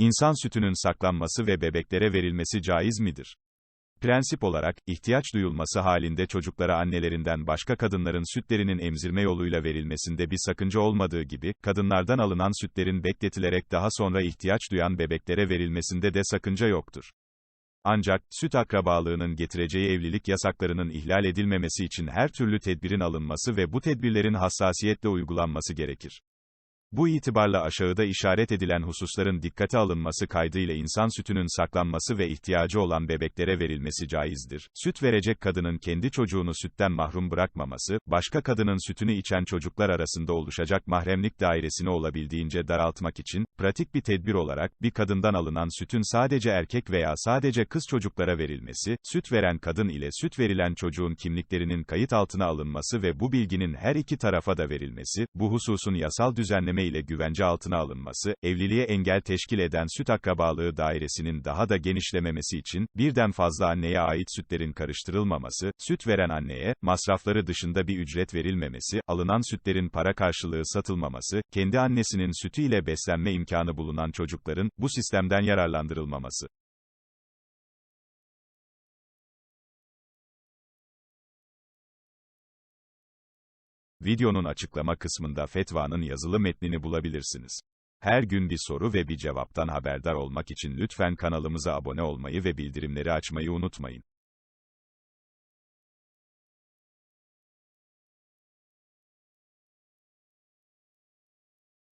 İnsan sütünün saklanması ve bebeklere verilmesi caiz midir? Prensip olarak, ihtiyaç duyulması halinde çocuklara annelerinden başka kadınların sütlerinin emzirme yoluyla verilmesinde bir sakınca olmadığı gibi, kadınlardan alınan sütlerin bekletilerek daha sonra ihtiyaç duyan bebeklere verilmesinde de sakınca yoktur. Ancak, süt akrabalığının getireceği evlilik yasaklarının ihlal edilmemesi için her türlü tedbirin alınması ve bu tedbirlerin hassasiyetle uygulanması gerekir. Bu itibarla aşağıda işaret edilen hususların dikkate alınması kaydıyla insan sütünün saklanması ve ihtiyacı olan bebeklere verilmesi caizdir. Süt verecek kadının kendi çocuğunu sütten mahrum bırakmaması, başka kadının sütünü içen çocuklar arasında oluşacak mahremlik dairesini olabildiğince daraltmak için, pratik bir tedbir olarak, bir kadından alınan sütün sadece erkek veya sadece kız çocuklara verilmesi, süt veren kadın ile süt verilen çocuğun kimliklerinin kayıt altına alınması ve bu bilginin her iki tarafa da verilmesi, bu hususun yasal düzenleme ile güvence altına alınması, evliliğe engel teşkil eden süt akrabalığı dairesinin daha da genişlememesi için, birden fazla anneye ait sütlerin karıştırılmaması, süt veren anneye, masrafları dışında bir ücret verilmemesi, alınan sütlerin para karşılığı satılmaması, kendi annesinin sütü ile beslenme imkanı bulunan çocukların, bu sistemden yararlandırılmaması. Videonun açıklama kısmında fetvanın yazılı metnini bulabilirsiniz. Her gün bir soru ve bir cevaptan haberdar olmak için lütfen kanalımıza abone olmayı ve bildirimleri açmayı unutmayın.